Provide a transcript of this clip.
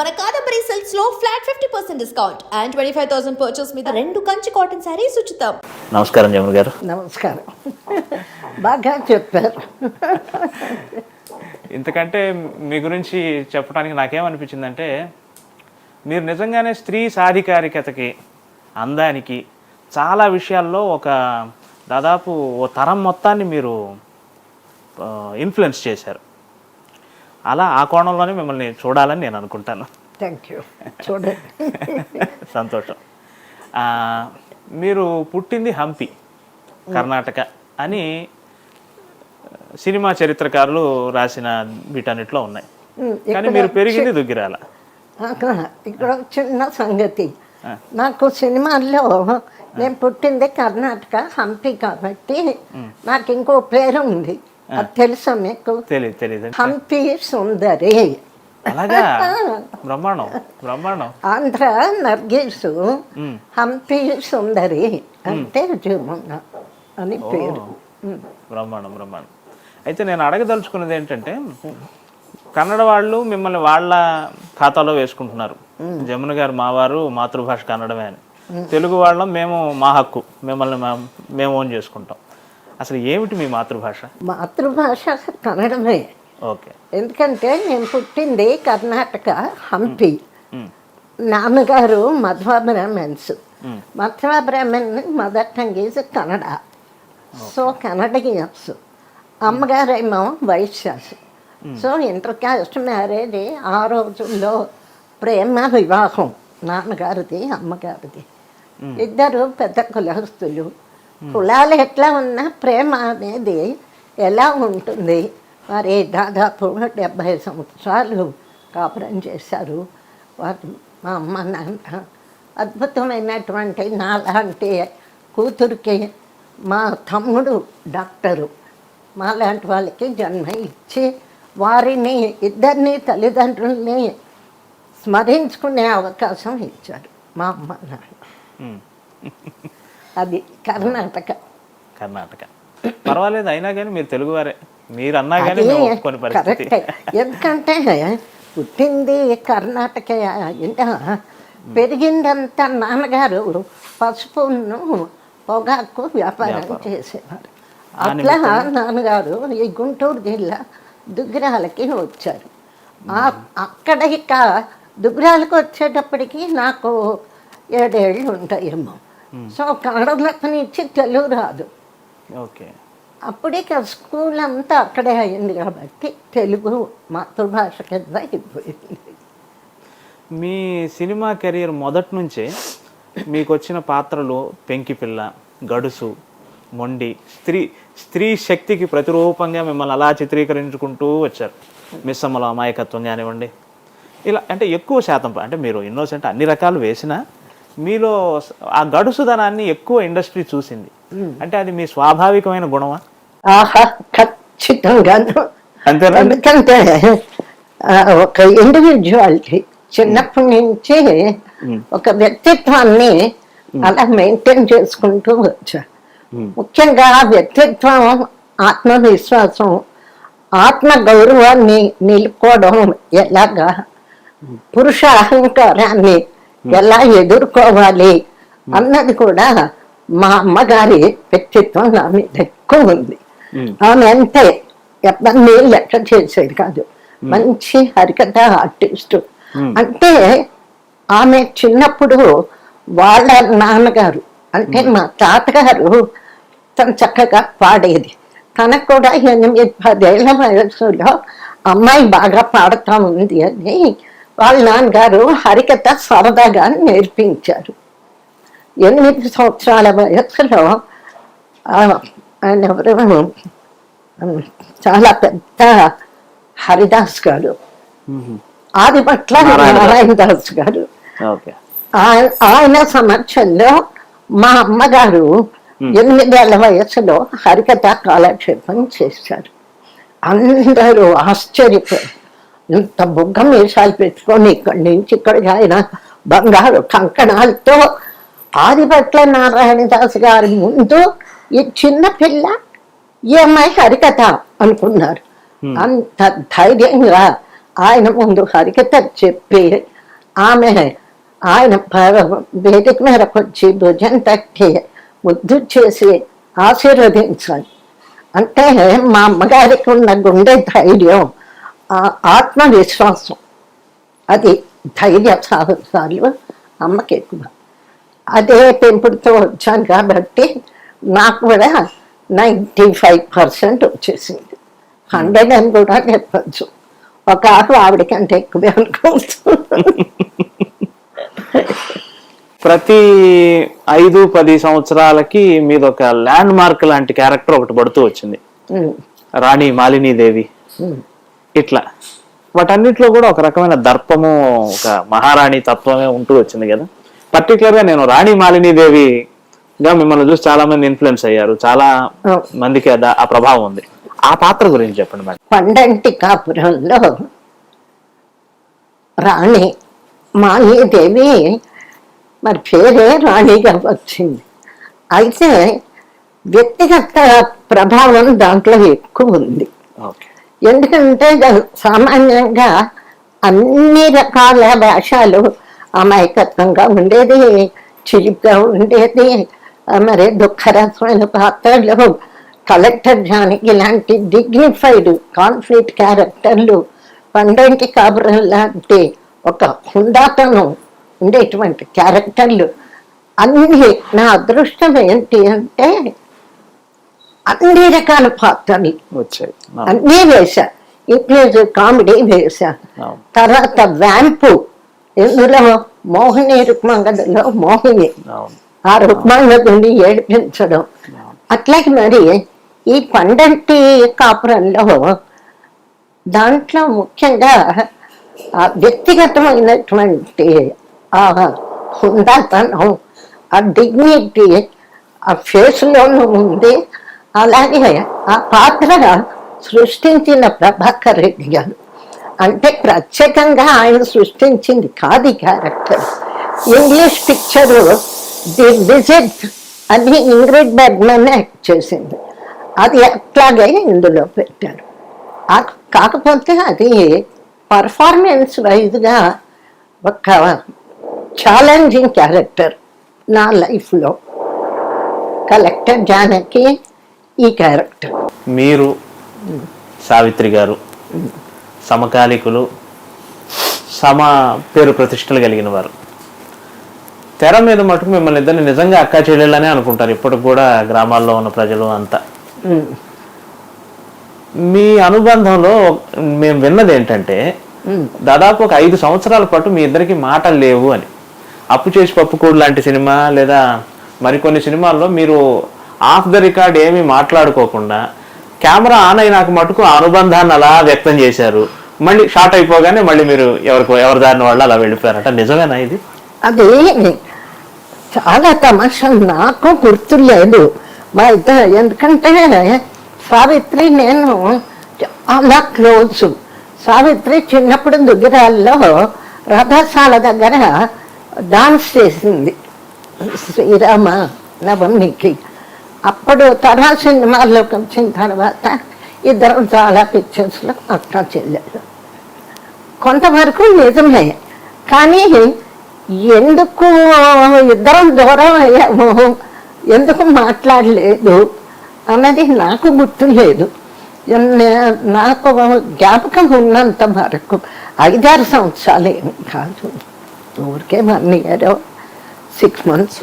మన Kadambari సిల్క్స్లో flat fifty percent discount and twenty five thousand purchase మీద రెండు కంచి కాటన్ శారీస్ ఉచితం. నమస్కారం జమున గారు. నమస్కారం. బాగా చెప్పారు. ఇంతకంటే మీ గురించి చెప్పడానికి నాకేమనిపించిందంటే మీరు నిజంగానే స్త్రీ సాధికారికతకి అందానికి చాలా విషయాల్లో ఒక దాదాపు ఓ తరం మొత్తాన్ని మీరు ఇన్ఫ్లుయెన్స్ చేశారు. అలా ఆ కోణంలోనే మిమ్మల్ని చూడాలని నేను అనుకుంటాను. థ్యాంక్ యూ చూడండి. సంతోషం. మీరు పుట్టింది హంపి కర్ణాటక అని సినిమా చరిత్రకారులు రాసిన వీటన్నిటిలో ఉన్నాయి. కానీ మీరు పెరిగింది దుగ్గిరాల. ఇక్కడ చిన్న సంగతి. నాకు సినిమాల్లో నేను పుట్టింది కర్ణాటక హంపి కాబట్టి నాకు ఇంకో పేరు ఉంది. అది తెలుసా మీకు? తెలియదు తెలియదు హంపి సుందరి. అలాగా? బ్రహ్మాండం బ్రహ్మాండం. ఆంధ్ర నర్గీసు హంపి సుందరి అంటే జమున అని పేరు. బ్రహ్మాండం బ్రహ్మాండం. అయితే నేను అడగదలుచుకున్నది ఏంటంటే కన్నడ వాళ్ళు మిమ్మల్ని వాళ్ళ ఖాతాలో వేసుకుంటున్నారు. జమున గారు మావారు మాతృభాష కన్నడమే అని. తెలుగు వాళ్ళం మేము మా హక్కు మిమ్మల్ని మేము ఓన్ చేసుకుంటాం. అసలు ఏమిటి మీ మాతృభాష? మాతృభాష కన్నడమే ఓకే. ఎందుకంటే నేను పుట్టింది కర్ణాటక హంపి. నాన్నగారు Madhva brahmins. Madhva brahmin mother tongue is Kannada so Kannadians అమ్మగారేమో Vaishyas. So inter caste marriage ఆ రోజుల్లో ప్రేమ వివాహం నాన్నగారిది అమ్మగారిది. ఇద్దరు పెద్ద కులస్తులు. కులాలు ఎట్లా ఉన్నా ప్రేమ అనేది ఎలా ఉంటుంది? వారి దాదాపు డెబ్భై సంవత్సరాలు కాపురం చేశారు. వారు మా అమ్మ నాన్న అద్భుతమైనటువంటి నాలాంటి కూతురికి మా తమ్ముడు డాక్టరు. మాలాంటి వాళ్ళకి జన్మ ఇచ్చి వారిని ఇద్దరిని తల్లిదండ్రుల్ని స్మరించుకునే అవకాశం ఇచ్చారు మా అమ్మ నాన్న. అది కర్ణాటక. కర్ణాటక. పర్వాలేదు అయినా కానీ మీరు తెలుగువారే. మీరు అన్నా కానీ ఒప్పుకొని పరిస్థితి. ఎందుకంటే పుట్టింది కర్ణాటక ఇంట పెరిగిందంతా నాన్నగారు పసుపును పొగాకు వ్యాపారం చేసేవారు. అట్లా నాన్నగారు ఈ గుంటూరు జిల్లా దుగ్గిరాలకి వచ్చారు. అక్కడ ఇక దుగ్గిరాలకు వచ్చేటప్పటికి నాకు ఏడేళ్ళు ఉంటాయేమో. సో కన్నడ నుంచి తెలుగు రాదు. ఓకే. అప్పుడే స్కూల్ అంతా అక్కడే అయింది కాబట్టి తెలుగు మాతృభాష కింద అయిపోయింది. మీ సినిమా కెరీర్ మొదటి నుంచే మీకు వచ్చిన పాత్రలు పెంకిపిల్ల గడుసు మొండి స్త్రీ స్త్రీ శక్తికి ప్రతిరూపంగా మిమ్మల్ని అలా చిత్రీకరించుకుంటూ వచ్చారు. మిస్సమ్మల అమాయకత్వం కానివ్వండి. ఇలా అంటే ఎక్కువ శాతం అంటే మీరు ఇన్నోసెంట్ అన్ని రకాలు వేసినా మీలో ఆ గడుసుదనాన్ని ఎక్కువ ఇండస్ట్రీ చూసింది. అంటే అది మీ స్వాభావికమైన గుణమా? అంతేనా? ఎందుకంటే ఒక ఇండివిజువాలిటీ చిన్నప్పటి నుంచి ఒక వ్యక్తిత్వాన్ని అలా మెయింటైన్ చేసుకుంటూ వచ్చా. ముఖ్యంగా వ్యక్తిత్వం ఆత్మవిశ్వాసం ఆత్మ గౌరవాన్ని నిలుపుకోవడం ఎలాగా పురుష అహంకారాన్ని ఎలా ఎదుర్కోవాలి అన్నది కూడా మా అమ్మగారి వ్యక్తిత్వం నా మీద ఎక్కువ ఉంది. ఆమె అంతే ఎవరిని లెక్క చేసేది కాదు. మంచి హరికథ ఆర్టిస్ట్. అంటే ఆమె చిన్నప్పుడు వాళ్ళ నాన్నగారు అంటే మా తాతగారు తను చక్కగా పాడేది. తనకు కూడా ఎనిమిది పదేళ్ళ వయసులో అమ్మాయి బాగా పాడుతా ఉంది అని వాళ్ళ నాన్నగారు హరికథ సరదాగా నేర్పించారు. ఎనిమిది సంవత్సరాల వయసులో ఆయన ఎవరు? చాలా పెద్ద హరిదాస్ గారు. ఆది పట్ల నారాయణ దాస్ గారు. ఆయన సమక్షంలో మా అమ్మగారు ఎనిమిదేళ్ళ వయసులో హరికథ కాలక్షేపం చేశారు. అందరూ ఆశ్చర్యపోయారు. ఇంత బుగ్గ మీసాలు పెట్టుకొని ఇక్కడి నుంచి ఇక్కడికి ఆయన బంగారు కంకణాలతో ఆదిపట్ల నారాయణదాస్ గారి ముందు ఈ చిన్న పిల్ల ఈ అమ్మాయి హరికథ అనుకున్నారు. అంత ధైర్యంగా ఆయన ముందు హరికథ చెప్పి ఆమె ఆయన వేదిక మీదకి వచ్చి భుజం తట్టి ముద్దు చేసి ఆశీర్వదించాలి. అంటే మా అమ్మగారికి ఉన్న గుండె ధైర్యం ఆత్మవిశ్వాసం. అది ధైర్య సాహసాలు అమ్మకి ఎక్కువ అదే పెంపుడుతో వచ్చాను కాబట్టి నాకు కూడా నైంటీ ఫైవ్ పర్సెంట్ వచ్చేసింది. హండ్రెడ్ అని కూడా చెప్పచ్చు. ఒక ఆకు ఆవిడకంటే ఎక్కువే అనుకోవచ్చు ప్రతి ఐదు పది సంవత్సరాలకి మీద ఒక ల్యాండ్ మార్క్ లాంటి క్యారెక్టర్ ఒకటి పడుతూ వచ్చింది. రాణి మాలిని దేవి ఉమ్. ఇట్లా. వాటన్నిటిలో కూడా ఒక రకమైన దర్పము ఒక మహారాణి తత్వమే ఉంటూ వచ్చింది కదా. పర్టికులర్గా నేను రాణి మాలిని దేవిగా మిమ్మల్ని చూసి చాలా మంది ఇన్ఫ్లుయెన్స్ అయ్యారు. చాలా మందికి అద- ఆ ప్రభావం ఉంది. ఆ పాత్ర గురించి చెప్పండి మేడం. పండంటి కాపురంలో రాణి మాలీదేవి మరి పేరే రాణిగా వచ్చింది. అయితే వ్యక్తిగత ప్రభావం దాంట్లో ఎక్కువ ఉంది. ఓకే. ఎందుకంటే సామాన్యంగా అన్ని రకాల వేషాలు అమాయకత్వంగా ఉండేది చిరిగ్గా ఉండేది. మరి దుఃఖరసమైన పాత్రలు కలెక్టర్ జానకి ఇలాంటి డిగ్నిఫైడ్ కాన్ఫ్లిక్ట్ క్యారెక్టర్లు పండంటి కాపురం లాంటి ఒక హుందాతనం ఉండేటువంటి క్యారెక్టర్లు అన్ని నా అదృష్టం ఏంటి అంటే అన్ని రకాల పాత్రలు వచ్చాయి. అన్నీ వేశా. Include comedy వేశా. తర్వాత వ్యాంపు. ఇందులో మోహిని రుక్మంగదలో మోహిని. ఆ. రుక్మంగదుని ఏడిపించడం. అట్లాగే మరి ఈ పండంటి కాపురంలో దాంట్లో ముఖ్యంగా ఆ వ్యక్తిగతమైనటువంటి ఆ హుందాతనం ఆ డిగ్నిటీ ఆ ఫేస్లోనూ ఉంది. అలాగే ఆ పాత్రగా సృష్టించిన ప్రభాకర్ రెడ్డి గారు అంటే ప్రత్యేకంగా ఆయన సృష్టించింది కాదు ఈ character. English picture the visit అని ఇంగ్రిడ్ బెర్గ్మన్ యాక్ట్ చేసింది. అది అట్లాగే ఇందులో పెట్టారు. కాకపోతే అది పర్ఫార్మెన్స్ వైజ్గా ఒక ఛాలెంజింగ్ క్యారెక్టర్ నా లైఫ్లో. కలెక్టర్ జానకి ఈ క్యారెక్టర్. మీరు సావిత్రి గారు సమకాలికులు సమ పేరు ప్రతిష్టలు కలిగిన వారు. తెర మీద మటుకు మిమ్మల్ని ఇద్దరిని నిజంగా అక్కా చెల్లెళ్ళనే అనుకుంటారు. ఇప్పటికి కూడా గ్రామాల్లో ఉన్న ప్రజలు అంతా. మీ అనుబంధంలో మేము విన్నది ఏంటంటే దాదాపు ఒక ఐదు సంవత్సరాల పాటు మీ ఇద్దరికి మాటలు లేవు అని. అప్పు చేసి పప్పుకూడు లాంటి సినిమా లేదా మరికొన్ని సినిమాల్లో మీరు ఆఫ్ ద రికార్డ్ ఏమీ మాట్లాడుకోకుండా కెమెరా ఆన్ అయినాక మటుకు ఆ అనుబంధాన్ని అలా వ్యక్తం చేశారు. మళ్ళీ షార్ట్ అయిపోగానే మళ్ళీ మీరు ఎవరికి ఎవరి దారిన వాళ్ళు అలా వెళ్ళిపోయారట. నిజమేనా ఇది? అది చాలా తమాషా. నాకు గుర్తులేదు. మా ఇద్దరు ఎందుకంటే సావిత్రి నేను చాలా క్లోజ్. సావిత్రి చిన్నప్పుడు దుగ్గిరాల్లో రథశాల దగ్గర డాన్స్ చేసింది. శ్రీరామ నవమికి. అప్పుడు తరా సినిమాల్లోకి వచ్చిన తర్వాత ఇద్దరం చాలా పిక్చర్స్లో అక్క చెల్లెళ్ళు కొంతవరకు నిజమే. కానీ ఎందుకు ఇద్దరం దూరం అయ్యాము? ఎందుకు మాట్లాడలేదు? అన్నది నాకు గుర్తులేదు నాకు జ్ఞాపకం ఉన్నంత వరకు ఐదారు సంవత్సరాలు ఏమి కాదు. ఊరికే వన్ ఇయర్ సిక్స్ మంత్స్